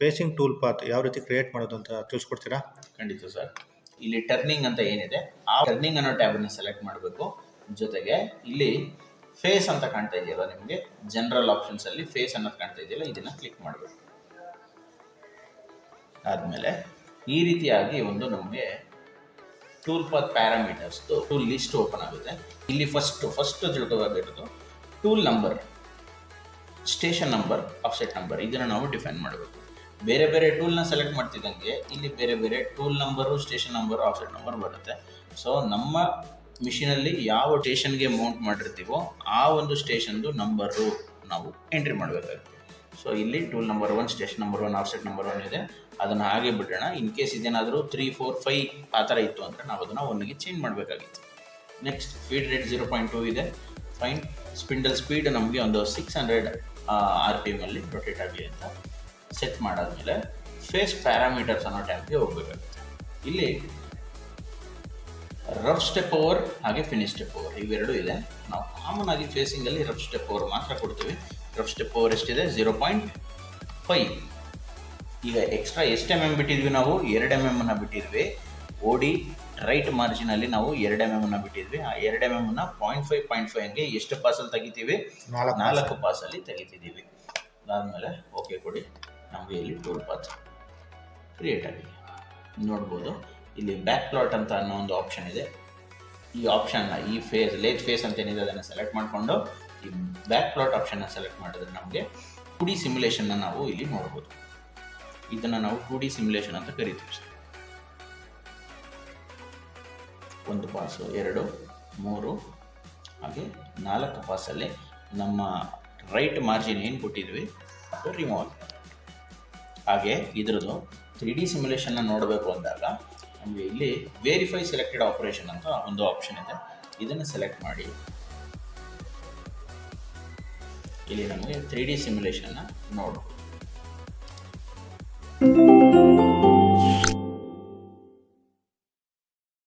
Facing tool path ಯಾವ ರೀತಿ create ಮಾಡೋದು ಅಂತ ತಿಳಿಸ್ಕೊಡ್ತೀರಾ? ಖಂಡಿತ ಸರ್. ಇಲ್ಲಿ ಟರ್ನಿಂಗ್ ಅಂತ ಏನಿದೆ, ಆ ಟರ್ನಿಂಗ್ ಅನ್ನೋ ಟ್ಯಾಬನ್ನು ಸೆಲೆಕ್ಟ್ ಮಾಡಬೇಕು. ಜೊತೆಗೆ ಇಲ್ಲಿ ಫೇಸ್ ಅಂತ ಕಾಣ್ತಾ ಇದೆಯಲ್ಲ ನಿಮಗೆ, ಜನರಲ್ ಆಪ್ಷನ್ಸ್ ಅಲ್ಲಿ ಫೇಸ್ ಅನ್ನೋದು ಕಾಣ್ತಾ ಇದೆಯಲ್ಲ, ಇದನ್ನ ಕ್ಲಿಕ್ ಮಾಡಬೇಕು. ಆದಮೇಲೆ ಈ ರೀತಿಯಾಗಿ ಒಂದು ನಮಗೆ tool path parameters tool list open ಆಗುತ್ತೆ. ಇಲ್ಲಿ first first ತಿಳ್ಕೊಬೇಕಾಗಿರೋದು tool number, station number offset number, ಇದನ್ನು ನಾವು ಡಿಫೈನ್ ಮಾಡಬೇಕು. ಬೇರೆ ಬೇರೆ ಟೂಲ್ನ ಸೆಲೆಕ್ಟ್ ಮಾಡ್ತಿದ್ದಂಗೆ ಇಲ್ಲಿ ಬೇರೆ ಬೇರೆ tool number station number offset number ಬರುತ್ತೆ. ಸೊ ನಮ್ಮ ಮಿಷಿನಲ್ಲಿ ಯಾವ ಸ್ಟೇಷನ್ಗೆ ಮೌಂಟ್ ಮಾಡಿರ್ತೀವೋ ಆ ಒಂದು ಸ್ಟೇಷನ್ದು ನಂಬರು ನಾವು ಎಂಟ್ರಿ ಮಾಡಬೇಕಾಗುತ್ತೆ. ಸೊ ಇಲ್ಲಿ tool number one station number one offset number one ಇದೆ. ಅದನ್ನು ಹಾಗೆ ಬಿಡೋಣ. ಇನ್ ಕೇಸ್ ಇದೇನಾದರೂ ತ್ರೀ ಫೋರ್ ಫೈ ಆ ಥರ ಇತ್ತು ಅಂದರೆ ನಾವು ಅದನ್ನು ಒನ್ಗೆ ಚೇಂಜ್ ಮಾಡಬೇಕಾಗಿತ್ತು. Next feed rate zero point two ಇದೆ. ಫೈನ್ ಸ್ಪಿಂಡಲ್ ಸ್ಪೀಡ್ ನಮಗೆ ಒಂದು ಸಿಕ್ಸ್ ಹಂಡ್ರೆಡ್ ಆರ್ ಪಿ ಎಮ್ಮಲ್ಲಿ ರೊಟೇಟ್ ಆಗಲಿ ಅಂತ. ಸೆಟ್ ಮಾಡಾದ್ಮೇಲೆ ಫೇಸ್ ಪ್ಯಾರಾಮೀಟರ್ಸ್ ಅನ್ನೋ ಟ್ಯಾಬ್ಗೆ ಹೋಗ್ಬೇಕು. ಇಲ್ಲಿ ರಫ್ ಸ್ಟೆಪ್ ಓವರ್ ಹಾಗೆ ಫಿನಿಶ್ ಸ್ಟೆಪ್ ಓವರ್ ಇವೆರಡು ಇದೆ. ನಾವು ಕಾಮನ್ ಆಗಿ ಫೇಸಿಂಗಲ್ಲಿ ರಫ್ ಸ್ಟೆಪ್ ಓವರ್ ಮಾತ್ರ ಕೊಡ್ತೀವಿ. ರಫ್ ಸ್ಟೆಪ್ ಓವರ್ ಎಷ್ಟಿದೆ? ಝೀರೋ ಪಾಯಿಂಟ್ ಫೈವ್ ಈಗ ಎಕ್ಸ್ಟ್ರಾ ಎಷ್ಟು ಎಂ ಎಂ ಬಿಟ್ಟಿದ್ವಿ ನಾವು? ಎರಡು ಎಂ ಎಂ ಅನ್ನ ಬಿಟ್ಟಿದ್ವಿ. ಓಡಿ ರೈಟ್ ಮಾರ್ಜಿನಲ್ಲಿ ನಾವು ಎರಡು ಎಂ ಎಂ ಅನ್ನ ಬಿಟ್ಟಿದ್ವಿ. ಆ ಎರಡು ಎಂ ಎಂ ಅನ್ನ ಪಾಯಿಂಟ್ ಫೈವ್ ಪಾಯಿಂಟ್ ಫೈವ್ ಹಂಗೆ ಎಷ್ಟು ಪಾಸಲ್ಲಿ ತೆಗಿತೀವಿ? ನಾಲ್ಕು ನಾಲ್ಕು ಪಾಸಲ್ಲಿ ತೆಗಿತಿದ್ದೀವಿ. ಅದಾದಮೇಲೆ ಓಕೆ ಕೊಡಿ. ನಮಗೆ ಇಲ್ಲಿ ಟೂಲ್ ಪಾತ್ ಕ್ರಿಯೇಟ್ ಆಗಿದೆ ನೋಡ್ಬೋದು. ಇಲ್ಲಿ ಬ್ಯಾಕ್ ಪ್ಲಾಟ್ ಅಂತ ಅನ್ನೋ ಒಂದು ಆಪ್ಷನ್ ಇದೆ. ಈ ಆಪ್ಷನ್ನ ಈ ಫೇಸ್ ಲೇತ್ ಫೇಸ್ ಅಂತ ಏನಿದೆ ಅದನ್ನು ಸೆಲೆಕ್ಟ್ ಮಾಡಿಕೊಂಡು ಈ ಬ್ಯಾಕ್ ಪ್ಲಾಟ್ ಆಪ್ಷನ್ನ ಸೆಲೆಕ್ಟ್ ಮಾಡಿದ್ರೆ ನಮಗೆ ಟು ಡಿ ಸಿಮ್ಯುಲೇಷನ್ನ ನಾವು ಇಲ್ಲಿ ನೋಡ್ಬೋದು. ಇದನ್ನು ನಾವು ಟು ಡಿ ಸಿಮ್ಯುಲೇಷನ್ ಅಂತ ಕರಿತೀವಿ ಒಂದು ಪಾಸು ಎರಡು, ಮೂರು, ಹಾಗೆ ನಾಲ್ಕು ಪಾಸಲ್ಲಿ ನಮ್ಮ ರೈಟ್ ಮಾರ್ಜಿನ್ ಏನು ಕೊಟ್ಟಿದ್ವಿ? ಅದು ರಿಮೂವ್ ಆಗಿದೆ ಹಾಗೆ ಇದ್ರದ್ದು ತ್ರೀ ಡಿ ಸಿಮ್ಯುಲೇಷನ್ನ ನೋಡಬೇಕು ಅಂದಾಗ ನಮಗೆ ಇಲ್ಲಿ ವೇರಿಫೈ ಸೆಲೆಕ್ಟೆಡ್ ಆಪರೇಷನ್ ಅಂತ ಒಂದು ಆಪ್ಷನ್ ಇದೆ. ಇದನ್ನು ಸೆಲೆಕ್ಟ್ ಮಾಡಿ. ಇಲ್ಲಿ ನಮಗೆ ತ್ರೀ ಡಿ ಸಿಮ್ಯುಲೇಷನ್ನ ನೋಡ್ಬೋದು